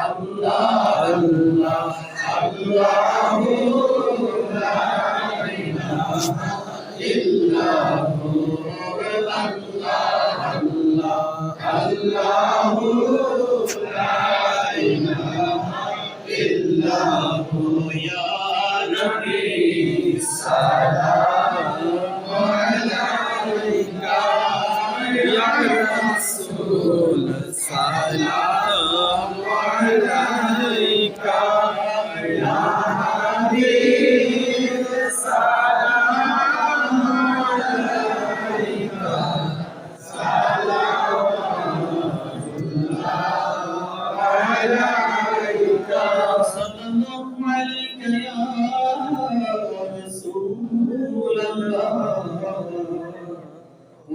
আল্লাহ আল্লাহ আল্লাহ يا رسول سلام عليك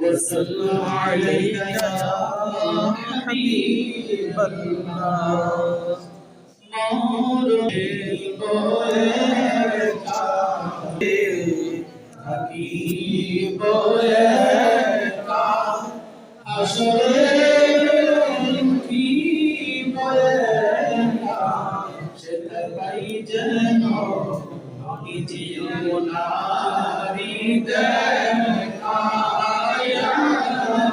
وسلم عليك يا حبيب الله نور حبيب لك حشر কি বলেনা সেটা পাই যেন নিজে নারী দেখা ইয়া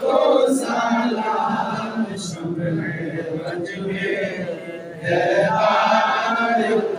کو سلام شمع وجہ ہے عارف